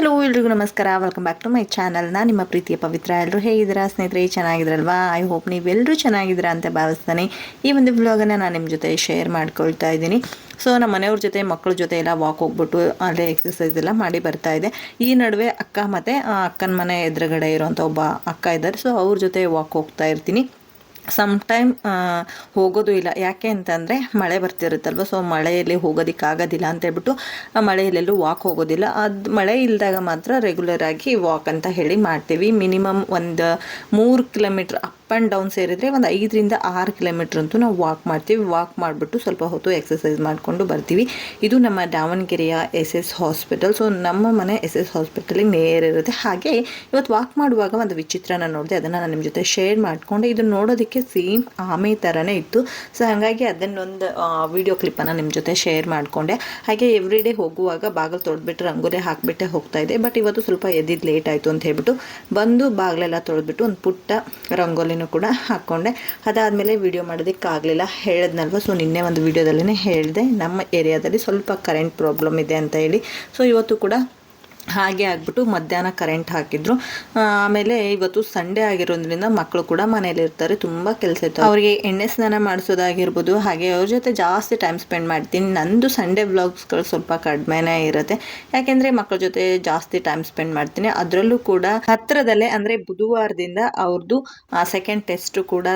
Hello, ಎಲ್ರಿಗೂ ನಮಸ್ಕಾರ. Welcome back to my channel ನಾನು ನಿಮ್ಮ ಪ್ರೀತಿಯ ಪವಿತ್ರ. ಎಲ್ಲರೂ ಹೇಗಿದ್ದೀರಾ? ಸ್ನೇಹಿತರೆ ಚೆನ್ನಾಗಿದ್ರಲ್ವಾ ಐ ಹೋಪ್ ನೀವೆಲ್ಲರೂ ಚೆನ್ನಾಗಿದ್ದೀರಾ ಅಂತ ಭಾವಿಸ್ತಾನೆ. ಈ ಒಂದು ವ್ಲಾಗನ್ನು ನಾನು ನಿಮ್ಮ ಜೊತೆ ಶೇರ್ ಮಾಡ್ಕೊಳ್ತಾ ಇದ್ದೀನಿ. ಸೊ ನಮ್ಮ ಮನೆಯವ್ರ ಜೊತೆ, ಮಕ್ಕಳ ಜೊತೆ ಎಲ್ಲ ವಾಕ್ ಹೋಗ್ಬಿಟ್ಟು ಅಲ್ಲೇ ಎಕ್ಸಸೈಸ್ ಎಲ್ಲ ಮಾಡಿ ಬರ್ತಾ ಇದೆ. ಈ ನಡುವೆ ಅಕ್ಕ ಮತ್ತು ಅಕ್ಕನ ಮನೆ ಎದುರುಗಡೆ ಇರುವಂಥ ಒಬ್ಬ ಅಕ್ಕ ಇದ್ದಾರೆ. ಸೊ ಅವ್ರ ಜೊತೆ ವಾಕ್ ಹೋಗ್ತಾ ಇರ್ತೀನಿ. ಸಮ್ ಟೈಮ್ ಹೋಗೋದು ಇಲ್ಲ. ಯಾಕೆ ಅಂತಂದರೆ ಮಳೆ ಬರ್ತಿರುತ್ತಲ್ವ ಸೊ ಮಳೆಯಲ್ಲಿ ಹೋಗೋದಕ್ಕಾಗೋದಿಲ್ಲ ಅಂತ ಹೇಳ್ಬಿಟ್ಟು ಮಳೆಯಲ್ಲೆಲ್ಲೂ ವಾಕ್ ಹೋಗೋದಿಲ್ಲ. ಅದು ಮಳೆ ಇಲ್ಲದಾಗ ಮಾತ್ರ ರೆಗ್ಯುಲರ್ ಆಗಿ ವಾಕ್ ಅಂತ ಹೇಳಿ ಮಾಡ್ತೀವಿ. ಮಿನಿಮಮ್ ಒಂದು ಮೂರು ಕಿಲೋಮೀಟ್ರ್ ಅಪ್ ಆ್ಯಂಡ್ ಡೌನ್ ಸೇರಿದರೆ ಒಂದು ಐದರಿಂದ ಆರು ಕಿಲೋಮೀಟ್ರ್ ಅಂತೂ ನಾವು ವಾಕ್ ಮಾಡ್ತೀವಿ. ವಾಕ್ ಮಾಡಿಬಿಟ್ಟು ಸ್ವಲ್ಪ ಹೊತ್ತು ಎಕ್ಸಸೈಸ್ ಮಾಡಿಕೊಂಡು ಬರ್ತೀವಿ. ಇದು ನಮ್ಮ ದಾವಣಗೆರೆಯ ಎಸ್ ಎಸ್ ಹಾಸ್ಪಿಟಲ್ ಸೊ ನಮ್ಮ ಮನೆ ಎಸ್ ಎಸ್ ಹಾಸ್ಪಿಟಲಿಗೆ ನೇರ ಇರುತ್ತೆ. ಹಾಗೆ ಇವತ್ತು ವಾಕ್ ಮಾಡುವಾಗ ಒಂದು ವಿಚಿತ್ರನ ನೋಡಿದೆ, ಅದನ್ನು ನಾನು ನಿಮ್ಮ ಜೊತೆ ಶೇರ್ ಮಾಡಿಕೊಂಡೆ. ಇದು ನೋಡೋದಕ್ಕೆ ಸೇಮ್ ಆಮೆ ಥರನೇ ಇತ್ತು. ಸೊ ಹಾಗಾಗಿ ಅದನ್ನೊಂದು ವಿಡಿಯೋ ಕ್ಲಿಪ್ಪನ್ನು ನಿಮ್ಮ ಜೊತೆ ಶೇರ್ ಮಾಡಿಕೊಂಡೆ. ಹಾಗೆ ಎವ್ರಿ ಡೇ ಹೋಗುವಾಗ ಬಾಗಿಲು ತೊಳೆದ್ಬಿಟ್ಟು ರಂಗೋಲಿ ಹಾಕಿಬಿಟ್ಟೆ ಹೋಗ್ತಾ ಇದೆ. ಬಟ್ ಇವತ್ತು ಸ್ವಲ್ಪ ಎದ್ದಿದ್ದು ಲೇಟ್ ಆಯಿತು ಅಂತ ಹೇಳ್ಬಿಟ್ಟು ಬಂದು ಬಾಗಿಲೆಲ್ಲ ತೊಳೆದ್ಬಿಟ್ಟು ಒಂದು ಪುಟ್ಟ ರಂಗೋಲಿನೂ ಕೂಡ ಹಾಕ್ಕೊಂಡೆ ಅದಾದಮೇಲೆ ವಿಡಿಯೋ ಮಾಡೋದಕ್ಕಾಗಲಿಲ್ಲ. ಹೇಳಿದ್ನಲ್ವ? ಸೊ ನಿನ್ನೆ ಒಂದು ವಿಡಿಯೋದಲ್ಲೇ ಹೇಳಿದೆ, ನಮ್ಮ ಏರಿಯಾದಲ್ಲಿ ಸ್ವಲ್ಪ ಕರೆಂಟ್ ಪ್ರಾಬ್ಲಮ್ ಇದೆ ಅಂತ ಹೇಳಿ. ಸೊ ಇವತ್ತು ಕೂಡ ಹಾಗೆ ಆಗ್ಬಿಟ್ಟು ಮಧ್ಯಾಹ್ನ ಕರೆಂಟ್ ಹಾಕಿದ್ರು. ಆಮೇಲೆ ಇವತ್ತು ಸಂಡೇ ಆಗಿರೋದ್ರಿಂದ ಮಕ್ಕಳು ಕೂಡ ಮನೇಲಿ ಇರ್ತಾರೆ. ತುಂಬ ಕೆಲಸ ಇತ್ತು. ಅವರಿಗೆ ಎಣ್ಣೆ ಸ್ನಾನ ಮಾಡಿಸೋದಾಗಿರ್ಬೋದು, ಹಾಗೆ ಅವ್ರ ಜೊತೆ ಜಾಸ್ತಿ ಟೈಮ್ ಸ್ಪೆಂಡ್ ಮಾಡ್ತೀನಿ. ನಂದು ಸಂಡೇ ವ್ಲಾಗ್ಸ್ಗಳು ಸ್ವಲ್ಪ ಕಡಿಮೆನೇ ಇರುತ್ತೆ. ಯಾಕೆಂದರೆ ಮಕ್ಕಳ ಜೊತೆ ಜಾಸ್ತಿ ಟೈಮ್ ಸ್ಪೆಂಡ್ ಮಾಡ್ತೀನಿ. ಅದರಲ್ಲೂ ಕೂಡ ಹತ್ತಿರದಲ್ಲೇ ಅಂದರೆ ಬುಧವಾರದಿಂದ ಅವ್ರದ್ದು ಸೆಕೆಂಡ್ ಟೆಸ್ಟ್ ಕೂಡ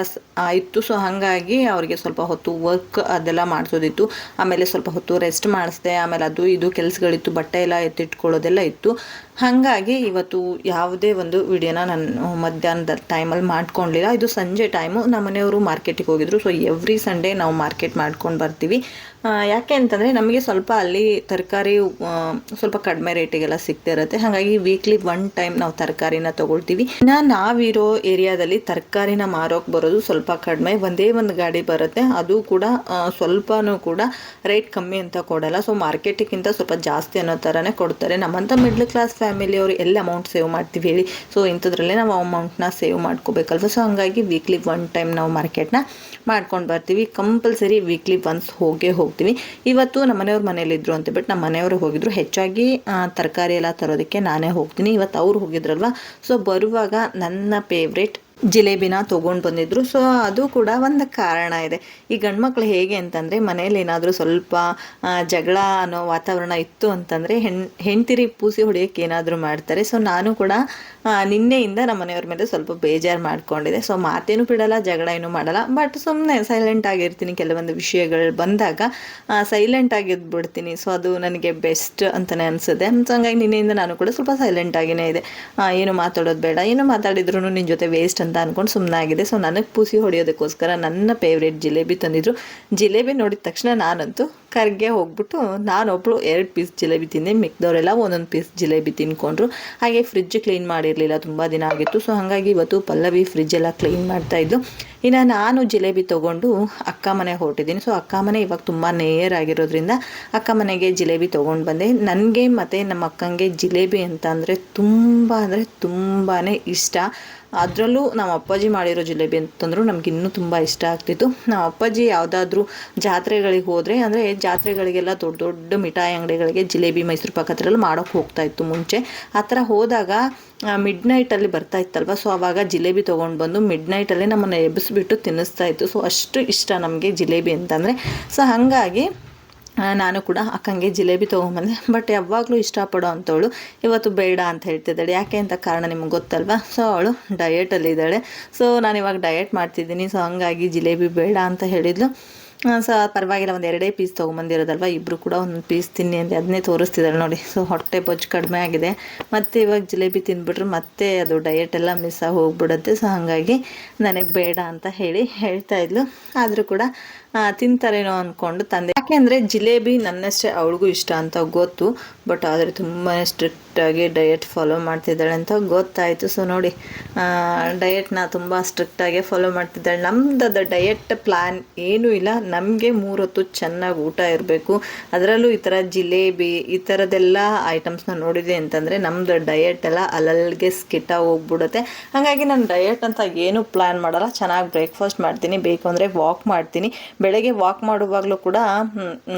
ಇತ್ತು ಸೊ ಹಾಗಾಗಿ ಅವರಿಗೆ ಸ್ವಲ್ಪ ಹೊತ್ತು ವರ್ಕ್ ಅದೆಲ್ಲ ಮಾಡಿಸೋದಿತ್ತು. ಆಮೇಲೆ ಸ್ವಲ್ಪ ಹೊತ್ತು ರೆಸ್ಟ್ ಮಾಡಿಸ್ದೆ. ಆಮೇಲೆ ಅದು ಇದು ಕೆಲಸಗಳಿತ್ತು. ಬಟ್ಟೆ ಎಲ್ಲ ಎತ್ತಿಟ್ಕೊಳ್ಳೋದೆಲ್ಲ ಇತ್ತು. ಹಾಗಾಗಿ ಇವತ್ತು ಯಾವುದೇ ಒಂದು ವಿಡಿಯೋನ ನಾನು ಮಧ್ಯಾಹ್ನದ ಟೈಮಲ್ಲಿ ಮಾಡ್ಕೊಂಡಿಲ್ಲ. ಇದು ಸಂಜೆ ಟೈಮು. ನಮ್ಮ ಮನೆಯವರು ಮಾರ್ಕೆಟಿಗೆ ಹೋಗಿದ್ರು. ಸೊ ಎವ್ರಿ ಸಂಡೇ ನಾವು ಮಾರ್ಕೆಟ್ ಮಾಡ್ಕೊಂಡು ಬರ್ತೀವಿ. ಯಾಕೆ ಅಂತಂದರೆ ನಮಗೆ ಸ್ವಲ್ಪ ಅಲ್ಲಿ ತರಕಾರಿ ಸ್ವಲ್ಪ ಕಡಿಮೆ ರೇಟಿಗೆಲ್ಲ ಸಿಗ್ತಾ ಇರುತ್ತೆ. ಹಾಗಾಗಿ ವೀಕ್ಲಿ ಒನ್ ಟೈಮ್ ನಾವು ತರಕಾರಿನ ತೊಗೊಳ್ತೀವಿ. ಇನ್ನು ನಾವಿರೋ ಏರಿಯಾದಲ್ಲಿ ತರಕಾರಿನ ಮಾರೋಕೆ ಬರೋದು ಸ್ವಲ್ಪ ಕಡಿಮೆ. ಒಂದೇ ಒಂದು ಗಾಡಿ ಬರುತ್ತೆ. ಅದು ಕೂಡ ಸ್ವಲ್ಪನೂ ಕೂಡ ರೇಟ್ ಕಮ್ಮಿ ಅಂತ ಕೊಡಲ್ಲ. ಸೊ ಮಾರ್ಕೆಟಿಗಿಂತ ಸ್ವಲ್ಪ ಜಾಸ್ತಿ ಅನ್ನೋ ಥರನೇ ಕೊಡ್ತಾರೆ. ನಮ್ಮಂಥ ಮಿಡ್ಲ್ ಕ್ಲಾಸ್ ಫ್ಯಾಮಿಲಿಯವರು ಎಲ್ಲ ಅಮೌಂಟ್ ಸೇವ್ ಮಾಡ್ತೀವಿ ಹೇಳಿ. ಸೊ ಇಂಥದ್ರಲ್ಲೇ ನಾವು ಅಮೌಂಟ್ನ ಸೇವ್ ಮಾಡ್ಕೋಬೇಕಲ್ವ? ಸೊ ಹಾಗಾಗಿ ವೀಕ್ಲಿ ಒನ್ ಟೈಮ್ ನಾವು ಮಾರ್ಕೆಟ್ನ ಮಾಡ್ಕೊಂಡು ಬರ್ತೀವಿ. ಕಂಪಲ್ಸರಿ ವೀಕ್ಲಿ ಒನ್ಸ್ ಹೋಗೇ. ಹೋಗ್ತೀವಿ. ಇವತ್ತು ನಮ್ಮ ಮನೆಯವ್ರ ಮನೇಲಿದ್ರು ಅಂತ ಬಿಟ್ಟು ನಮ್ಮ ಮನೆಯವರು ಹೋಗಿದ್ರು. ಹೆಚ್ಚಾಗಿ ತರಕಾರಿ ಎಲ್ಲ ತರೋದಕ್ಕೆ ನಾನೇ ಹೋಗ್ತೀನಿ. ಇವತ್ತು ಅವ್ರು ಹೋಗಿದ್ರಲ್ವ? ಸೊ ಬರುವಾಗ ನನ್ನ ಫೇವ್ರೇಟ್ ಜಿಲೇಬಿನ ತೊಗೊಂಡು ಬಂದಿದ್ರು. ಸೊ ಅದು ಕೂಡ ಒಂದು ಕಾರಣ ಇದೆ. ಈ ಗಂಡ್ಮಕ್ಳು ಹೇಗೆ ಅಂತಂದರೆ ಮನೇಲಿ ಏನಾದರೂ ಸ್ವಲ್ಪ ಜಗಳ ಅನ್ನೋ ವಾತಾವರಣ ಇತ್ತು ಅಂತಂದರೆ, ಹೆಣ್, ಹೆಣ್ತಿರಿ ಪೂಸಿ ಹೊಡೆಯೋಕ್ಕೆ ಏನಾದರೂ ಮಾಡ್ತಾರೆ. ಸೊ ನಾನು ಕೂಡ ನಿನ್ನೆಯಿಂದ ನಮ್ಮ ಮನೆಯವ್ರ ಮೇಲೆ ಸ್ವಲ್ಪ ಬೇಜಾರು ಮಾಡ್ಕೊಂಡಿದೆ ಸೊ ಮಾತೇನು ಬಿಡಲ್ಲ, ಜಗಳ ಏನು ಮಾಡಲ್ಲ. ಬಟ್ ಸುಮ್ಮನೆ ಸೈಲೆಂಟ್ ಆಗಿರ್ತೀನಿ. ಕೆಲವೊಂದು ವಿಷಯಗಳು ಬಂದಾಗ ಸೈಲೆಂಟ್ ಆಗಿದ್ಬಿಡ್ತೀನಿ. ಸೊ ಅದು ನನಗೆ ಬೆಸ್ಟ್ ಅಂತಲೇ ಅನಿಸುತ್ತೆ. ಸೊ ಹಂಗಾಗಿ ನಿನ್ನೆಯಿಂದ ನಾನು ಕೂಡ ಸ್ವಲ್ಪ ಸೈಲೆಂಟ್ ಆಗಿನೇ ಇದೆ. ಏನು ಮಾತಾಡೋದು ಬೇಡ. ಏನು ಮಾತಾಡಿದ್ರು ನಿನ್ನ ಜೊತೆ ವೇಸ್ಟ್ ಅಂತ ಅಂದ್ಕೊಂಡು ಸುಮ್ಮನಾಗಿದೆ ಸೊ ನನಗೆ ಪೂಸಿ ಹೊಡೆಯೋದಕ್ಕೋಸ್ಕರ ನನ್ನ ಫೇವ್ರೇಟ್ ಜಿಲೇಬಿ ತಂದಿದ್ರು. ಜಿಲೇಬಿ ನೋಡಿದ ತಕ್ಷಣ ನಾನಂತೂ ಕರ್ಗೆ ಹೋಗ್ಬಿಟ್ಟು ನಾನೊಬ್ಬಳು ಎರಡು ಪೀಸ್ ಜಿಲೇಬಿ ತಿಂದೆ. ಮಿಕ್ದವರೆಲ್ಲ ಒಂದೊಂದು ಪೀಸ್ ಜಿಲೇಬಿ ತಿನ್ಕೊಂಡ್ರು ಹಾಗೆ ಫ್ರಿಜ್ ಕ್ಲೀನ್ ಮಾಡಿರಲಿಲ್ಲ, ತುಂಬ ದಿನ ಆಗಿತ್ತು. ಸೊ ಹಾಗಾಗಿ ಇವತ್ತು ಪಲ್ಲವಿ ಫ್ರಿಜ್ ಎಲ್ಲ ಕ್ಲೀನ್ ಮಾಡ್ತಾಯಿದ್ದು ಇನ್ನು ನಾನು ಜಿಲೇಬಿ ತೊಗೊಂಡು ಅಕ್ಕ ಮನೆ ಹೊರಟಿದ್ದೀನಿ. ಸೊ ಅಕ್ಕ ಮನೆ ಇವಾಗ ತುಂಬ ನೇಯರ್ ಆಗಿರೋದ್ರಿಂದ ಅಕ್ಕ ಮನೆಗೆ ಜಿಲೇಬಿ ತೊಗೊಂಡು ಬಂದೆ. ನನಗೆ ಮತ್ತು ನಮ್ಮ ಅಕ್ಕಂಗೆ ಜಿಲೇಬಿ ಅಂತ ಅಂದರೆ ತುಂಬ ಅಂದರೆ ತುಂಬಾ ಇಷ್ಟ. ಅದರಲ್ಲೂ ನಮ್ಮ ಅಪ್ಪಾಜಿ ಮಾಡಿರೋ ಜಿಲೇಬಿ ಅಂತಂದ್ರು ನಮ್ಗೆ ಇನ್ನೂ ತುಂಬ ಇಷ್ಟ ಆಗ್ತಿತ್ತು. ನಮ್ಮ ಅಪ್ಪಾಜಿ ಯಾವುದಾದ್ರೂ ಜಾತ್ರೆಗಳಿಗೆ ಹೋದರೆ, ಅಂದರೆ ಜಾತ್ರೆಗಳಿಗೆಲ್ಲ ದೊಡ್ಡ ದೊಡ್ಡ ಮಿಠಾಯಿ ಅಂಗಡಿಗಳಿಗೆ ಜಿಲೇಬಿ ಮೈಸೂರು ಪಾಕ್ ಹತ್ರ ಮಾಡೋಕ್ಕೆ ಹೋಗ್ತಾ ಇತ್ತು ಮುಂಚೆ. ಆ ಥರ ಹೋದಾಗ ಮಿಡ್ ನೈಟಲ್ಲಿ ಬರ್ತಾ ಇತ್ತಲ್ವ? ಸೊ ಆವಾಗ ಜಿಲೇಬಿ ತೊಗೊಂಡು ಬಂದು ಮಿಡ್ ನೈಟಲ್ಲಿ ನಮ್ಮನ್ನು ಎಬ್ಬಿಸ್ಬಿಟ್ಟು ತಿನ್ನಿಸ್ತಾ ಇತ್ತು. ಸೊ ಅಷ್ಟು ಇಷ್ಟ ನಮಗೆ ಜಿಲೇಬಿ ಅಂತಂದರೆ. ಸೊ ಹಾಗಾಗಿ ನಾನು ಕೂಡ ಅಕ್ಕಂಗೆ ಜಿಲೇಬಿ ತೊಗೊಂಬಂದೆ. ಬಟ್ ಯಾವಾಗಲೂ ಇಷ್ಟಪಡೋ ಅಂಥವಳು ಇವತ್ತು ಬೇಡ ಅಂತ ಹೇಳ್ತಿದ್ದಾಳೆ. ಯಾಕೆ ಅಂತ ಕಾರಣ ನಿಮ್ಗೆ ಗೊತ್ತಲ್ವಾ? ಸೊ ಅವಳು ಡಯೆಟಲ್ಲಿದ್ದಾಳೆ ಸೊ ನಾನು ಇವಾಗ ಡಯೆಟ್ ಮಾಡ್ತಿದ್ದೀನಿ. ಸೊ ಹಂಗಾಗಿ ಜಿಲೇಬಿ ಬೇಡ ಅಂತ ಹೇಳಿದ್ಲು. ಸೊ ಪರವಾಗಿಲ್ಲ, ಒಂದು ಎರಡೇ ಪೀಸ್ ತೊಗೊಂಬಂದಿರೋದಲ್ವ? ಇಬ್ಬರು ಕೂಡ ಒಂದು ಪೀಸ್ ತಿನ್ನಿ ಅಂತ ಅದನ್ನೇ ತೋರಿಸ್ತಿದ್ದಾಳೆ ನೋಡಿ. ಸೊ ಹೊಟ್ಟೆ ಬೊಜ್ಜು ಕಡಿಮೆ ಆಗಿದೆ. ಮತ್ತು ಇವಾಗ ಜಿಲೇಬಿ ತಿಂದ್ಬಿಟ್ರೆ. ಮತ್ತೆ ಅದು ಡಯೆಟ್ ಎಲ್ಲ ಮಿಸ್ ಆಗಿ ಹೋಗ್ಬಿಡುತ್ತೆ. ಸೊ ಹಾಗಾಗಿ ನನಗೆ ಬೇಡ ಅಂತ ಹೇಳಿ ಹೇಳ್ತಾ ಇದ್ಲು. ಆದರೂ ಕೂಡ ತಿಂತಾರೇನೋ ಅಂದ್ಕೊಂಡು ತಂದೆ. ಯಾಕೆಂದರೆ ಜಿಲೇಬಿ ನನ್ನಷ್ಟೇ ಅವಳಿಗೂ ಇಷ್ಟ ಅಂತ ಗೊತ್ತು, ಬಟ್ ಆದರೆ ತುಂಬಾ ಸ್ಟ್ರಿಕ್ಟಾಗಿ ಡಯೆಟ್ ಫಾಲೋ ಮಾಡ್ತಿದ್ದಾಳೆ ಅಂತ ಗೊತ್ತಾಯಿತು. ಸೊ ನೋಡಿ ಡಯೆಟ್ನ ತುಂಬ ಸ್ಟ್ರಿಕ್ಟಾಗಿ ಫಾಲೋ ಮಾಡ್ತಿದ್ದಾಳೆ. ನಮ್ದು ಡಯೆಟ್ ಪ್ಲ್ಯಾನ್ ಏನೂ ಇಲ್ಲ. ನಮಗೆ ಮೂರೊತ್ತು ಚೆನ್ನಾಗಿ ಊಟ ಇರಬೇಕು. ಅದರಲ್ಲೂ ಈ ಥರ ಜಿಲೇಬಿ, ಈ ಥರದ್ದೆಲ್ಲ ಐಟಮ್ಸ್ನ ನೋಡಿದೆ ಅಂತಂದರೆ ನಮ್ಮದು ಡಯೆಟ್ ಎಲ್ಲ ಅಲ್ಲಲ್ಲಿಗೆ ಸ್ಕಿಟ್ಟಾಗಿ ಹೋಗ್ಬಿಡುತ್ತೆ. ಹಾಗಾಗಿ ನಾನು ಡಯೆಟ್ ಅಂತ ಏನೂ ಪ್ಲ್ಯಾನ್ ಮಾಡಲ್ಲ. ಚೆನ್ನಾಗಿ ಬ್ರೇಕ್ಫಾಸ್ಟ್ ಮಾಡ್ತೀನಿ. ಬೇಕು ಅಂದರೆ ವಾಕ್ ಮಾಡ್ತೀನಿ. ಬೆಳಗ್ಗೆ ವಾಕ್ ಮಾಡುವಾಗಲೂ ಕೂಡ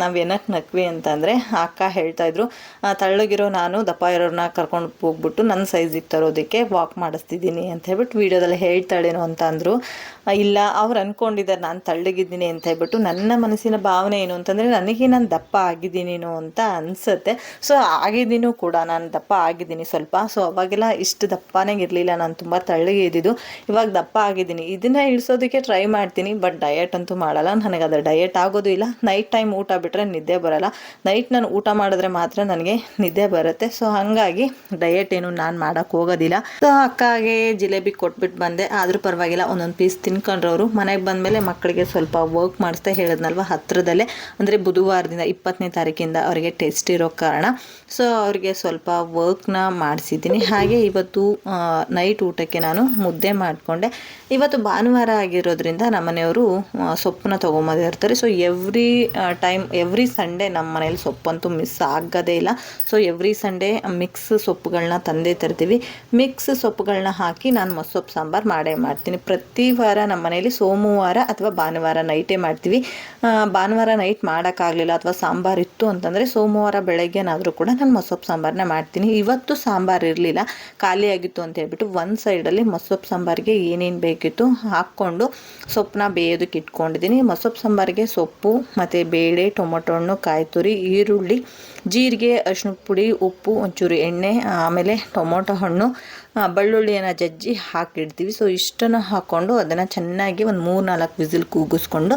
ನಾವು ಏನಕ್ಕೆ ನಕ್ವಿ ಅಂತಂದರೆ, ಅಕ್ಕ ಹೇಳ್ತಾ ಇದ್ರು ತಳ್ಳಗಿರೋ ನಾನು ದಪ್ಪ ಇರೋರನ್ನ ಕರ್ಕೊಂಡು ಹೋಗ್ಬಿಟ್ಟು ನನ್ನ ಸೈಜಿಗೆ ತರೋದಕ್ಕೆ ವಾಕ್ ಮಾಡಿಸ್ತಿದ್ದೀನಿ ಅಂತ ಹೇಳ್ಬಿಟ್ಟು ವೀಡಿಯೋದಲ್ಲಿ ಹೇಳ್ತಾಳೇನೋ ಅಂತ ಅಂದರು. ಇಲ್ಲ, ಅವ್ರು ಅಂದ್ಕೊಂಡಿದ್ದಾರೆ ನಾನು ತಳ್ಳಗಿದ್ದೀನಿ ಅಂತ ಹೇಳ್ಬಿಟ್ಟು, ನನ್ನ ಮನಸ್ಸಿನ ಭಾವನೆ ಏನು? ಅಂತಂದರೆ, ನನಗೆ ನಾನು ದಪ್ಪ ಆಗಿದ್ದೀನೇನೋ ಅಂತ ಅನಿಸುತ್ತೆ. ಸೊ, ಆಗಿದ್ದೀನೂ ಕೂಡ, ನಾನು ದಪ್ಪ ಆಗಿದ್ದೀನಿ ಸ್ವಲ್ಪ. ಸೊ, ಅವಾಗೆಲ್ಲ ಇಷ್ಟು ದಪ್ಪನೇ ಇರಲಿಲ್ಲ. ನಾನು ತುಂಬ ತಳ್ಳಗೆ ಇದ್ದಿದ್ದು. ಇವಾಗ ದಪ್ಪ ಆಗಿದ್ದೀನಿ. ಇದನ್ನು ಇಳಿಸೋದಕ್ಕೆ ಟ್ರೈ ಮಾಡ್ತೀನಿ ಬಟ್ ಡಯಟ್ ಅಂತೂ ಮಾಡಲ್ಲ. ನನಗೆ ಅದು ಡಯಟ್ ಆಗೋದು ಇಲ್ಲ. ನೈಟ್ ಟೈಮ್ ಊಟ ಬಿಟ್ಟರೆ ನಿದ್ದೆ ಬರಲ್ಲ. ನೈಟ್ ನಾನು ಊಟ ಮಾಡಿದ್ರೆ ಮಾತ್ರ ನನಗೆ ನಿದ್ದೆ ಬರುತ್ತೆ. ಸೊ ಹಾಗಾಗಿ ಡಯಟ್ ಏನು ನಾನು ಮಾಡೋಕ್ಕೆ ಹೋಗೋದಿಲ್ಲ. ಸೊ ಅಕ್ಕಾಗೆ ಜಿಲೇಬಿ ಕೊಟ್ಬಿಟ್ಟು ಬಂದೆ. ಆದರೂ ಪರವಾಗಿಲ್ಲ, ಒಂದೊಂದು ಪೀಸ್ ತಿನ್ಕೊಂಡ್ರವರು. ಮನೆಗೆ ಬಂದಮೇಲೆ ಮಕ್ಕಳಿಗೆ ಸ್ವಲ್ಪ ವರ್ಕ್ ಮಾಡಿಸ್ತಾ ಹೇಳಿದ್ನಲ್ವ ಹತ್ತಿರದಲ್ಲೇ ಅಂದರೆ ಬುಧವಾರದಿಂದ ಇಪ್ಪತ್ತನೇ ತಾರೀಕಿಂದ ಅವರಿಗೆ ಟೆಸ್ಟ್ ಇರೋ ಕಾರಣ. ಸೊ ಅವರಿಗೆ ಸ್ವಲ್ಪ ವರ್ಕ್ನ ಮಾಡಿಸಿದ್ದೀನಿ. ಹಾಗೆ ಇವತ್ತು ನೈಟ್ ಊಟಕ್ಕೆ ನಾನು ಮುದ್ದೆ ಮಾಡಿಕೊಂಡೆ. ಇವತ್ತು ಭಾನುವಾರ ಆಗಿರೋದ್ರಿಂದ ನಮ್ಮನೆಯವರು ಸೊಪ್ಪನ್ನ ತೊಗೊಂಬಂದಿರ್ತಾರೆ so every time every Sunday ನಮ್ಮ ಮನೇಲಿ ಸೊಪ್ಪಂತೂ ಮಿಸ್ ಆಗೋದೇ ಇಲ್ಲ. ಸೊ ಎವ್ರಿ ಸಂಡೇ ಮಿಕ್ಸ್ ಸೊಪ್ಪುಗಳನ್ನ ತಂದೇ ತರ್ತೀವಿ. ಮಿಕ್ಸ್ ಸೊಪ್ಪುಗಳನ್ನ ಹಾಕಿ ನಾನು ಮೊಸೊಪ್ಪು ಸಾಂಬಾರು ಮಾಡೇ ಮಾಡ್ತೀನಿ. ಪ್ರತಿ ವಾರ ನಮ್ಮ ಮನೇಲಿ ಸೋಮವಾರ ಅಥವಾ ಭಾನುವಾರ ನೈಟೇ ಮಾಡ್ತೀವಿ. ಭಾನುವಾರ ನೈಟ್ ಮಾಡೋಕ್ಕಾಗಲಿಲ್ಲ ಅಥವಾ ಸಾಂಬಾರು ಇತ್ತು ಅಂತಂದರೆ ಸೋಮವಾರ ಬೆಳಗ್ಗೆನಾದರೂ ಕೂಡ ನಾನು ಮೊಸೊಪ್ಪು ಸಾಂಬಾರನ್ನ ಮಾಡ್ತೀನಿ. ಇವತ್ತು ಸಾಂಬಾರು ಇರಲಿಲ್ಲ. ಖಾಲಿಯಾಗಿತ್ತು ಅಂತ ಹೇಳ್ಬಿಟ್ಟು ಒಂದು ಸೈಡಲ್ಲಿ ಮೊಸೊಪ್ಪು ಸಾಂಬಾರಿಗೆ ಏನೇನು ಬೇಕಿತ್ತು ಹಾಕ್ಕೊಂಡು ಸೊಪ್ಪನ್ನ ಬೇಯೋದಕ್ಕೆ ಇಟ್ಕೊಂಡಿದ್ದೀನಿ. ಮೊಸೊಪ್ಪು ಸಾಂಬಾರಿಗೆ ಸೊಪ್ಪು, ಮತ್ತು ಬೇಳೆ ಟೊಮೊಟೊ ಹಣ್ಣು ಕಾಯಿ ತುರಿ ಈರುಳ್ಳಿ, ಜೀರಿಗೆ ಅರಿಶಿನ ಪುಡಿ, ಉಪ್ಪು, ಒಂಚೂರು ಎಣ್ಣೆ ಆಮೇಲೆ ಟೊಮೊಟೊ ಹಣ್ಣು ಬೆಳ್ಳುಳ್ಳಿಯನ್ನು ಜಜ್ಜಿ ಹಾಕಿಡ್ತೀವಿ. ಸೊ ಇಷ್ಟನ್ನು ಹಾಕ್ಕೊಂಡು ಅದನ್ನು ಚೆನ್ನಾಗಿ ಒಂದು ಮೂರು ನಾಲ್ಕು ವಿಸಿಲ್ ಕೂಗಿಸ್ಕೊಂಡು,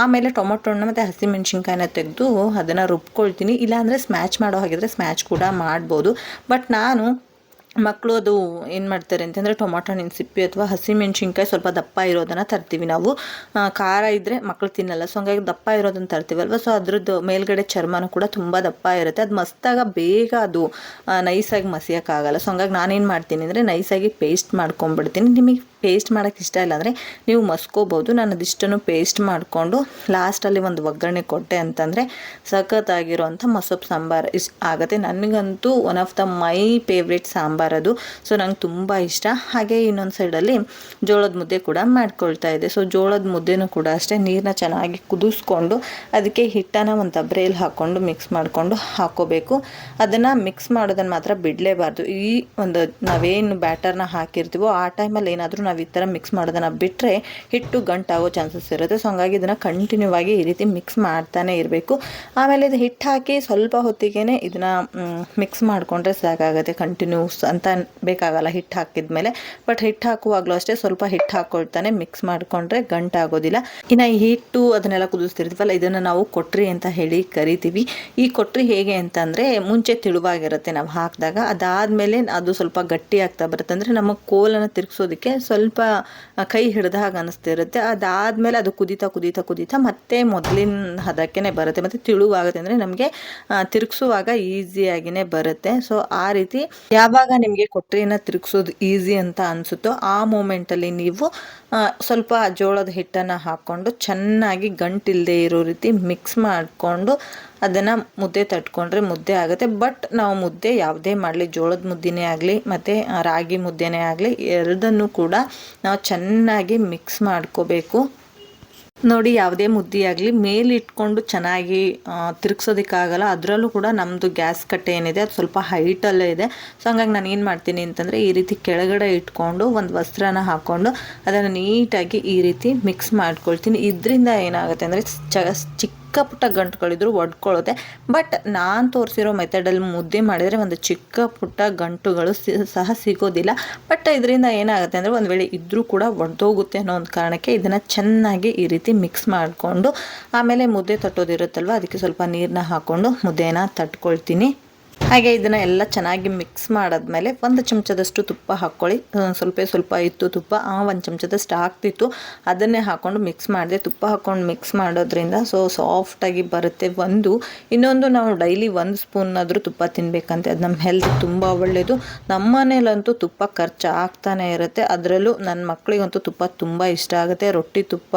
ಆಮೇಲೆ ಟೊಮೊಟೊ ಹಣ್ಣು ಮತ್ತು ಹಸಿಮೆಣ್ಸಿನ್ಕಾಯಿನ ತೆಗೆದು ಅದನ್ನು ರುಬ್ಕೊಳ್ತೀನಿ. ಇಲ್ಲಾಂದರೆ ಸ್ಮ್ಯಾಚ್ ಮಾಡೋ ಹಾಗಿದ್ರೆ ಸ್ಮ್ಯಾಚ್ ಕೂಡ ಮಾಡ್ಬೋದು. ಬಟ್ ನಾನು ಮಕ್ಕಳು ಅದು ಏನು ಮಾಡ್ತಾರೆ ಅಂತಂದರೆ ಟೊಮಾಟೊ ಹಣ್ಣಿನ ಸಿಪ್ಪೆ ಅಥವಾ ಹಸಿಮೆಣ್ಸಿನ್ಕಾಯಿ ಸ್ವಲ್ಪ ದಪ್ಪ ಇರೋದನ್ನು ತರ್ತೀವಿ ನಾವು. ಖಾರ ಇದ್ದರೆ ಮಕ್ಕಳು ತಿನ್ನಲ್ಲ. ಸೊ ಹಂಗಾಗಿ ದಪ್ಪ ಇರೋದನ್ನು ತರ್ತೀವಲ್ವ? ಸೊ ಅದ್ರದ್ದು ಮೇಲ್ಗಡೆ ಚರ್ಮನೂ ಕೂಡ ತುಂಬ ದಪ್ಪ ಇರುತ್ತೆ. ಅದು ಮಸ್ತಾಗ ಬೇಗ ಅದು ನೈಸಾಗಿ ಮಸಿಯೋಕ್ಕಾಗಲ್ಲ ಸೊ ಹಂಗಾಗಿ ನಾನೇನು ಮಾಡ್ತೀನಿ ಅಂದರೆ ನೈಸಾಗಿ ಪೇಸ್ಟ್ ಮಾಡ್ಕೊಂಬಿಡ್ತೀನಿ ನಿಮಗೆ ಪೇಸ್ಟ್ ಮಾಡೋಕ್ಕೆ ಇಷ್ಟ ಇಲ್ಲ. ಅಂದರೆ ನೀವು ಮಸ್ಕೋಬೋದು ನಾನು ಅದಿಷ್ಟನ್ನು ಪೇಸ್ಟ್ ಮಾಡಿಕೊಂಡು ಲಾಸ್ಟಲ್ಲಿ ಒಂದು ಒಗ್ಗರಣೆ ಕೊಟ್ಟೆ ಅಂತಂದರೆ ಸಖತ್ತಾಗಿರುವಂಥ ಮೊಸಪ್ಪು ಸಾಂಬಾರು ಇಷ್ಟ ಆಗುತ್ತೆ. ನನಗಂತೂ one of the my favourite sambar ಅದು. ಸೊ ನಂಗೆ ತುಂಬ ಇಷ್ಟ. ಹಾಗೆ ಇನ್ನೊಂದು ಸೈಡಲ್ಲಿ ಜೋಳದ ಮುದ್ದೆ ಕೂಡ ಮಾಡ್ಕೊಳ್ತಾ ಇದೆ ಸೊ ಜೋಳದ ಮುದ್ದೆನೂ ಕೂಡ ಅಷ್ಟೇ. ನೀರನ್ನ ಚೆನ್ನಾಗಿ ಕುದಿಸ್ಕೊಂಡು ಅದಕ್ಕೆ ಹಿಟ್ಟನ್ನು ಒಂದು ತಬ್ರೆಯಲ್ಲಿ ಹಾಕ್ಕೊಂಡು ಮಿಕ್ಸ್ ಮಾಡಿಕೊಂಡು ಹಾಕೋಬೇಕು. ಅದನ್ನು ಮಿಕ್ಸ್ ಮಾಡೋದನ್ನು ಮಾತ್ರ ಬಿಡಲೇಬಾರ್ದು. ಈ ಒಂದು ನಾವೇನು ಬ್ಯಾಟರ್ನ ಹಾಕಿರ್ತೀವೋ ಆ ಟೈಮಲ್ಲಿ ಏನಾದರೂ ನಾವು ಈ ಥರ ಮಿಕ್ಸ್ ಮಾಡೋದನ್ನು ಬಿಟ್ಟರೆ ಹಿಟ್ಟು ಗಂಟಾಗೋ ಚಾನ್ಸಸ್ ಇರುತ್ತೆ. ಸೊ ಹಂಗಾಗಿ ಇದನ್ನು ಕಂಟಿನ್ಯೂ ಆಗಿ ಈ ರೀತಿ ಮಿಕ್ಸ್ ಮಾಡ್ತಾನೆ ಇರಬೇಕು. ಆಮೇಲೆ ಇದು ಹಿಟ್ಟು ಹಾಕಿ ಸ್ವಲ್ಪ ಹೊತ್ತಿಗೆ ಇದನ್ನು ಮಿಕ್ಸ್ ಮಾಡಿಕೊಂಡ್ರೆ ಸಾಕಾಗುತ್ತೆ ಕಂಟಿನ್ಯೂಸ್ ಅಂತ ಬೇಕಾಗಲ್ಲ ಹಿಟ್ಟು ಹಾಕಿದ್ಮೇಲೆ. ಬಟ್ ಹಿಟ್ಟು ಹಾಕುವಾಗಲೂ ಅಷ್ಟೇ ಸ್ವಲ್ಪ ಹಿಟ್ಟು ಹಾಕ್ಕೊಳ್ತಾನೆ ಮಿಕ್ಸ್ ಮಾಡಿಕೊಂಡ್ರೆ ಗಂಟಾಗೋದಿಲ್ಲ ಇನ್ನು ಈ ಹಿಟ್ಟು ಅದನ್ನೆಲ್ಲ ಕುದಿಸ್ತಿರ್ತೀವಲ್ಲ, ಇದನ್ನು ನಾವು ಕೊಟ್ರಿ ಅಂತ ಹೇಳಿ ಕರಿತೀವಿ. ಈ ಕೊಟ್ರಿ ಹೇಗೆ ಅಂತಂದರೆ ಮುಂಚೆ ತಿಳುವಾಗಿರುತ್ತೆ, ನಾವು ಹಾಕಿದಾಗ. ಅದಾದಮೇಲೆ ಅದು ಸ್ವಲ್ಪ ಗಟ್ಟಿ ಆಗ್ತಾ ಬರುತ್ತೆ. ಅಂದರೆ ನಮ್ಮ ಕೋಲನ್ನು ತಿರುಗಿಸೋದಕ್ಕೆ ಸ್ವಲ್ಪ ಕೈ ಹಿಡ್ದ ಹಾಗೆ ಅನಿಸ್ತಿರುತ್ತೆ. ಅದಾದಮೇಲೆ ಅದು ಕುದೀತಾ ಕುದೀತಾ ಕುದೀತಾ ಮತ್ತೆ ಮೊದಲಿನ ಹದಕ್ಕೆ ಬರುತ್ತೆ. ಮತ್ತು ತಿಳುವಾಗುತ್ತೆ ಅಂದರೆ ನಮಗೆ ತಿರುಗಿಸುವಾಗ ಈಸಿಯಾಗಿನೇ ಬರುತ್ತೆ. ಸೊ ಆ ರೀತಿ ಯಾವಾಗ ನಿಮಗೆ ಕೊಟ್ರಿನ ತಿರುಗಿಸೋದು ಈಸಿ ಅಂತ ಅನಿಸುತ್ತೋ ಆ ಮೂಮೆಂಟಲ್ಲಿ ನೀವು ಸ್ವಲ್ಪ ಜೋಳದ ಹಿಟ್ಟನ್ನು ಹಾಕ್ಕೊಂಡು ಚೆನ್ನಾಗಿ ಗಂಟಿಲ್ಲದೆ ಇರೋ ರೀತಿ ಮಿಕ್ಸ್ ಮಾಡಿಕೊಂಡು ಅದನ್ನು ಮುದ್ದೆ ತಟ್ಕೊಂಡ್ರೆ ಮುದ್ದೆ ಆಗುತ್ತೆ. ಬಟ್ ನಾವು ಮುದ್ದೆ ಯಾವುದೇ ಮಾಡಲಿ, ಜೋಳದ ಮುದ್ದೆನೇ ಆಗಲಿ, ಮತ್ತು ರಾಗಿ ಮುದ್ದೆನೇ ಆಗಲಿ, ಎರಡನ್ನೂ ಕೂಡ ನಾವು ಚೆನ್ನಾಗಿ ಮಿಕ್ಸ್ ಮಾಡ್ಕೋಬೇಕು. ನೋಡಿ ಯಾವುದೇ ಮುದ್ದೆ ಆಗಲಿ, ಮೇಲಿಟ್ಕೊಂಡು ಚೆನ್ನಾಗಿ ತಿರುಗ್ಸೋದಕ್ಕಾಗಲ್ಲ. ಅದರಲ್ಲೂ ಕೂಡ ನಮ್ಮದು ಗ್ಯಾಸ್ ಕಟ್ಟೆ ಏನಿದೆ, ಅದು ಸ್ವಲ್ಪ ಹೈಟಲ್ಲೇ ಇದೆ. ಸೊ ಹಂಗಾಗಿ ನಾನು ಏನು ಮಾಡ್ತೀನಿ ಅಂತಂದರೆ, ಈ ರೀತಿ ಕೆಳಗಡೆ ಇಟ್ಕೊಂಡು ಒಂದು ವಸ್ತ್ರನ ಹಾಕ್ಕೊಂಡು ಅದನ್ನು ನೀಟಾಗಿ ಈ ರೀತಿ ಮಿಕ್ಸ್ ಮಾಡ್ಕೊಳ್ತೀನಿ. ಇದರಿಂದ ಏನಾಗುತ್ತೆ ಅಂದರೆ, ಚ, ಚಿಕ್ಕ ಪುಟ್ಟ ಗಂಟುಗಳಿದ್ರು ಒಡ್ಕೊಳ್ಳುತ್ತೆ. ಬಟ್ ನಾನು ತೋರಿಸಿರೋ ಮೆಥಡಲ್ಲಿ ಮುದ್ದೆ ಮಾಡಿದರೆ ಒಂದು ಚಿಕ್ಕ ಪುಟ್ಟ ಗಂಟುಗಳು ಸಹ ಸಿಗೋದಿಲ್ಲ. ಬಟ್ ಇದರಿಂದ ಏನಾಗುತ್ತೆ ಅಂದರೆ ಒಂದು ವೇಳೆ ಇದ್ದರೂ ಕೂಡ ಒಡೆದೋಗುತ್ತೆ ಅನ್ನೋ ಒಂದು ಕಾರಣಕ್ಕೆ ಇದನ್ನು ಚೆನ್ನಾಗಿ ಈ ರೀತಿ ಮಿಕ್ಸ್ ಮಾಡಿಕೊಂಡು ಆಮೇಲೆ ಮುದ್ದೆ ತಟ್ಟೋದಿರುತ್ತಲ್ವ, ಅದಕ್ಕೆ ಸ್ವಲ್ಪ ನೀರನ್ನ ಹಾಕ್ಕೊಂಡು ಮುದ್ದೆನ ತಟ್ಕೊಳ್ತೀನಿ. ಹಾಗೆ ಇದನ್ನು ಎಲ್ಲ ಚೆನ್ನಾಗಿ ಮಿಕ್ಸ್ ಮಾಡಿದ್ಮೇಲೆ ಒಂದು ಚಮಚದಷ್ಟು ತುಪ್ಪ ಹಾಕ್ಕೊಳ್ಳಿ ಸ್ವಲ್ಪ ಸ್ವಲ್ಪ ಇತ್ತು ತುಪ್ಪ. ಆ ಒಂದು ಚಮಚದಷ್ಟು ಹಾಕ್ತಿತ್ತು ಅದನ್ನೇ ಹಾಕ್ಕೊಂಡು ಮಿಕ್ಸ್ ಮಾಡಿದೆ. ತುಪ್ಪ ಹಾಕ್ಕೊಂಡು ಮಿಕ್ಸ್ ಮಾಡೋದ್ರಿಂದ ಸೊ ಸಾಫ್ಟಾಗಿ ಬರುತ್ತೆ ಒಂದು. ಇನ್ನೊಂದು ನಾವು ಡೈಲಿ ಒಂದು ಸ್ಪೂನಾದರೂ ತುಪ್ಪ ತಿನ್ನಬೇಕಂತೆ ಅದು ನಮ್ಮ ಹೆಲ್ತ್ ತುಂಬ ಒಳ್ಳೆಯದು ನಮ್ಮ ಮನೇಲಂತೂ ತುಪ್ಪ ಖರ್ಚು ಆಗ್ತಾನೆ ಇರುತ್ತೆ. ಅದರಲ್ಲೂ ನನ್ನ ಮಕ್ಕಳಿಗಂತೂ ತುಪ್ಪ ತುಂಬ ಇಷ್ಟ ಆಗುತ್ತೆ. ರೊಟ್ಟಿ ತುಪ್ಪ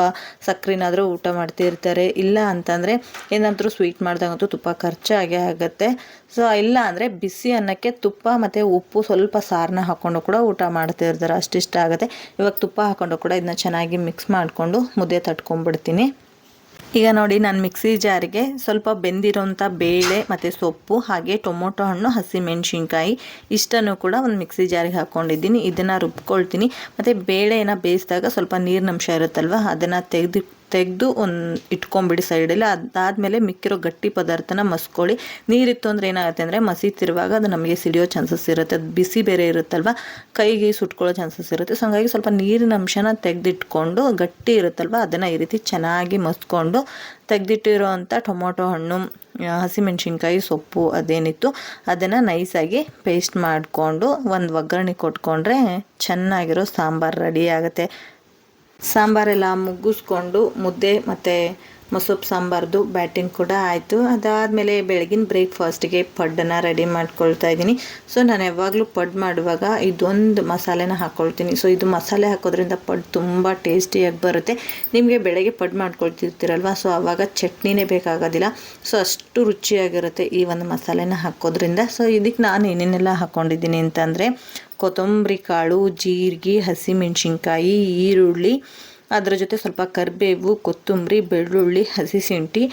ಸಕ್ಕರೆನಾದರೂ ಊಟ ಮಾಡ್ತಿರ್ತಾರೆ. ಇಲ್ಲ ಅಂತಂದರೆ ಏನಾದರೂ ಸ್ವೀಟ್ ಮಾಡಿದಾಗಂತೂ ತುಪ್ಪ ಖರ್ಚಾಗೇ ಆಗುತ್ತೆ. ಸೊ ಇಲ್ಲ ಅಂದರೆ ಬಿಸಿ ಅನ್ನಕ್ಕೆ ತುಪ್ಪ ಮತ್ತು ಉಪ್ಪು ಸ್ವಲ್ಪ ಸಾರನ್ನ ಹಾಕ್ಕೊಂಡು ಕೂಡ ಊಟ ಮಾಡ್ತಿರ್ತಾರೆ ಅಷ್ಟಿಷ್ಟ ಆಗುತ್ತೆ. ಇವಾಗ ತುಪ್ಪ ಹಾಕ್ಕೊಂಡು ಕೂಡ ಇದನ್ನ ಚೆನ್ನಾಗಿ ಮಿಕ್ಸ್ ಮಾಡಿಕೊಂಡು ಮುದ್ದೆ ತಟ್ಕೊಂಡ್ಬಿಡ್ತೀನಿ. ಈಗ ನೋಡಿ ನಾನು ಮಿಕ್ಸಿ ಜಾರಿಗೆ ಸ್ವಲ್ಪ ಬೆಂದಿರೋಂಥ ಬೇಳೆ ಮತ್ತು ಸೊಪ್ಪು ಹಾಗೆ ಟೊಮೊಟೊ ಹಣ್ಣು ಹಸಿಮೆಣ್ಸಿನ್ಕಾಯಿ ಇಷ್ಟನ್ನು ಕೂಡ ಒಂದು ಮಿಕ್ಸಿ ಜಾರಿಗೆ ಹಾಕ್ಕೊಂಡಿದ್ದೀನಿ ಇದನ್ನು ರುಬ್ಕೊಳ್ತೀನಿ. ಮತ್ತು ಬೇಳೆನ ಬೇಯಿಸಿದಾಗ ಸ್ವಲ್ಪ ನೀರಿನಂಶ ಇರುತ್ತಲ್ವ, ಅದನ್ನು ತೆಗೆದು ತೆಗೆದು ಒಂದು ಇಟ್ಕೊಂಬಿಡಿ ಸೈಡಲ್ಲಿ ಅದಾದಮೇಲೆ ಮಿಕ್ಕಿರೋ ಗಟ್ಟಿ ಪದಾರ್ಥನ ಮಸ್ಕೊಳ್ಳಿ. ನೀರಿತ್ತು ಅಂದರೆ ಏನಾಗುತ್ತೆ ಅಂದರೆ ಮಸೀತಿರುವಾಗ ಅದು ನಮಗೆ ಸಿಡಿಯೋ ಚಾನ್ಸಸ್ ಇರುತ್ತೆ. ಅದು ಬಿಸಿ ಬೇರೆ ಇರುತ್ತಲ್ವ? ಕೈಗೆ ಸುಟ್ಕೊಳ್ಳೋ ಚಾನ್ಸಸ್ ಇರುತ್ತೆ. ಸೊ ಹಾಗಾಗಿ ಸ್ವಲ್ಪ ನೀರಿನ ಅಂಶನ ತೆಗೆದಿಟ್ಕೊಂಡು ಗಟ್ಟಿ ಇರುತ್ತಲ್ವ? ಅದನ್ನು ಈ ರೀತಿ ಚೆನ್ನಾಗಿ ಮಸ್ಕೊಂಡು ತೆಗೆದಿಟ್ಟಿರೋ ಅಂಥ ಟೊಮೊಟೊ ಹಣ್ಣು ಹಸಿಮೆಣ್ಸಿನ್ಕಾಯಿ, ಸೊಪ್ಪು ಅದೇನಿತ್ತು, ಅದನ್ನು ನೈಸಾಗಿ ಪೇಸ್ಟ್ ಮಾಡಿಕೊಂಡು ಒಂದು ಒಗ್ಗರಣೆ ಕೊಟ್ಕೊಂಡ್ರೆ ಚೆನ್ನಾಗಿರೋ ಸಾಂಬಾರು ರೆಡಿ ಆಗುತ್ತೆ. ಸಾಂಬಾರೆಲ್ಲ ಮುಗಿಸ್ಕೊಂಡು ಮುದ್ದೆ ಮತ್ತು ಮಸೊಪ್ಪು ಸಾಂಬಾರ್ದು ಬ್ಯಾಟಿಂಗ್ ಕೂಡ ಆಯಿತು. ಅದಾದಮೇಲೆ ಬೆಳಗಿನ ಬ್ರೇಕ್ಫಾಸ್ಟ್ಗೆ ಪಡ್ಡನ್ನು ರೆಡಿ ಮಾಡ್ಕೊಳ್ತಾ ಇದ್ದೀನಿ. ಸೊ, ನಾನು ಯಾವಾಗಲೂ ಪಡ್ ಮಾಡುವಾಗ ಇದೊಂದು ಮಸಾಲೆನ ಹಾಕ್ಕೊಳ್ತೀನಿ ಸೊ, ಇದು ಮಸಾಲೆ ಹಾಕೋದ್ರಿಂದ ಪಡ್ ತುಂಬ ಟೇಸ್ಟಿಯಾಗಿ ಬರುತ್ತೆ. ನಿಮಗೆ ಬೆಳಗ್ಗೆ ಪಡ್ ಮಾಡ್ಕೊಳ್ತಿರ್ತೀರಲ್ವ? ಸೊ, ಆವಾಗ ಚಟ್ನಿನೇ ಬೇಕಾಗೋದಿಲ್ಲ. ಸೊ, ಅಷ್ಟು ರುಚಿಯಾಗಿರುತ್ತೆ ಈ ಒಂದು ಮಸಾಲೆನ ಹಾಕೋದ್ರಿಂದ. ಸೊ, ಇದಕ್ಕೆ ನಾನು ಏನೇನೆಲ್ಲ ಹಾಕ್ಕೊಂಡಿದ್ದೀನಿ ಅಂತಂದರೆ, ಕೊತ್ತಂಬರಿ ಕಾಳು, ಜೀರಿಗೆ, ಹಸಿಮೆಣ್ಸಿನ್ಕಾಯಿ, ಈರುಳ್ಳಿ ಅದರ ಜೊತೆ ಸ್ವಲ್ಪ ಕರಿಬೇವು, ಕೊತ್ತಂಬರಿ, ಬೆಳ್ಳುಳ್ಳಿ, ಹಸಿ ಶುಂಠಿ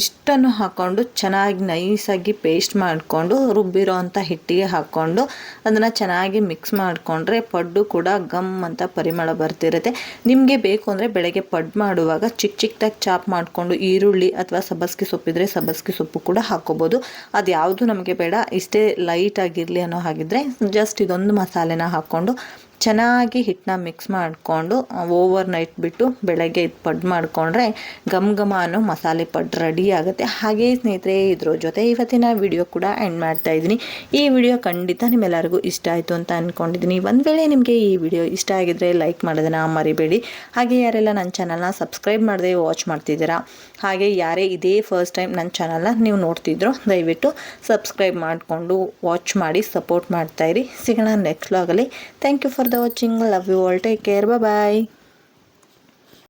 ಇಷ್ಟನ್ನು ಹಾಕ್ಕೊಂಡು ಚೆನ್ನಾಗಿ ನೈಸಾಗಿ ಪೇಸ್ಟ್ ಮಾಡಿಕೊಂಡು ರುಬ್ಬಿರೋ ಅಂಥ ಹಿಟ್ಟಿಗೆ ಹಾಕ್ಕೊಂಡು ಅದನ್ನು ಚೆನ್ನಾಗಿ ಮಿಕ್ಸ್ ಮಾಡಿಕೊಂಡ್ರೆ ಪಡ್ಡು ಕೂಡ ಗಮ್ ಅಂತ ಪರಿಮಳ ಬರ್ತಿರುತ್ತೆ. ನಿಮಗೆ ಬೇಕು ಅಂದರೆ ಬೆಳಗ್ಗೆ ಪಡ್ ಮಾಡುವಾಗ ಚಿಕ್ಕ ಚಿಕ್ಕದಾಗಿ ಚಾಪ್ ಮಾಡಿಕೊಂಡು ಈರುಳ್ಳಿ ಅಥವಾ ಸಬ್ಬಸ್ಗೆ ಸೊಪ್ಪಿದ್ರೆ ಸಬ್ಬಸ್ಗೆ ಸೊಪ್ಪು ಕೂಡ ಹಾಕೋಬೋದು ಅದು ಯಾವುದು ನಮಗೆ ಬೇಡ, ಇಷ್ಟೇ ಲೈಟ್ ಆಗಿರಲಿ ಅನ್ನೋ ಹಾಗಿದ್ರೆ ಜಸ್ಟ್ ಇದೊಂದು ಮಸಾಲೆನ ಹಾಕ್ಕೊಂಡು ಚೆನ್ನಾಗಿ ಹಿಟ್ಟನ್ನ ಮಿಕ್ಸ್ ಮಾಡಿಕೊಂಡು ಓವರ್ ನೈಟ್ ಬಿಟ್ಟು ಬೆಳಗ್ಗೆ ಇದು ಪಡ್ ಮಾಡಿಕೊಂಡ್ರೆ ಘಮ್ ಘಮ ಅನ್ನೋ ಮಸಾಲೆ ಪಡ್ ರೆಡಿ ಆಗುತ್ತೆ. ಹಾಗೆ ಸ್ನೇಹಿತರೆ, ಇದ್ರ ಜೊತೆ ಇವತ್ತಿನ ವಿಡಿಯೋ ಕೂಡ ಎಂಡ್ ಮಾಡ್ತಾ ಇದ್ದೀನಿ. ಈ ವಿಡಿಯೋ ಖಂಡಿತ ನಿಮ್ಮೆಲ್ಲರಿಗೂ ಇಷ್ಟ ಆಯಿತು ಅಂತ ಅಂದ್ಕೊಂಡಿದ್ದೀನಿ ಒಂದು ವೇಳೆ ನಿಮಗೆ ಈ ವಿಡಿಯೋ ಇಷ್ಟ ಆಗಿದ್ರೆ ಲೈಕ್ ಮಾಡೋದನ್ನು ಮರಿಬೇಡಿ. ಹಾಗೆ ಯಾರೆಲ್ಲ ನನ್ನ ಚಾನಲ್ನ ಸಬ್ಸ್ಕ್ರೈಬ್ ಮಾಡದೆ ವಾಚ್ ಮಾಡ್ತಿದ್ದೀರಾ, ಹಾಗೆ ಯಾರೇ ಇದೇ ಫಸ್ಟ್ ಟೈಮ್ ನನ್ನ ಚಾನಲ್ನ ನೀವು ನೋಡ್ತಿದ್ರು, ದಯವಿಟ್ಟು ಸಬ್ಸ್ಕ್ರೈಬ್ ಮಾಡಿಕೊಂಡು ವಾಚ್ ಮಾಡಿ ಸಪೋರ್ಟ್ ಮಾಡ್ತಾಯಿರಿ ಸಿಗೋಣ next ಲಾಗಲ್ಲಿ thank you for for the watching love you all take care bye bye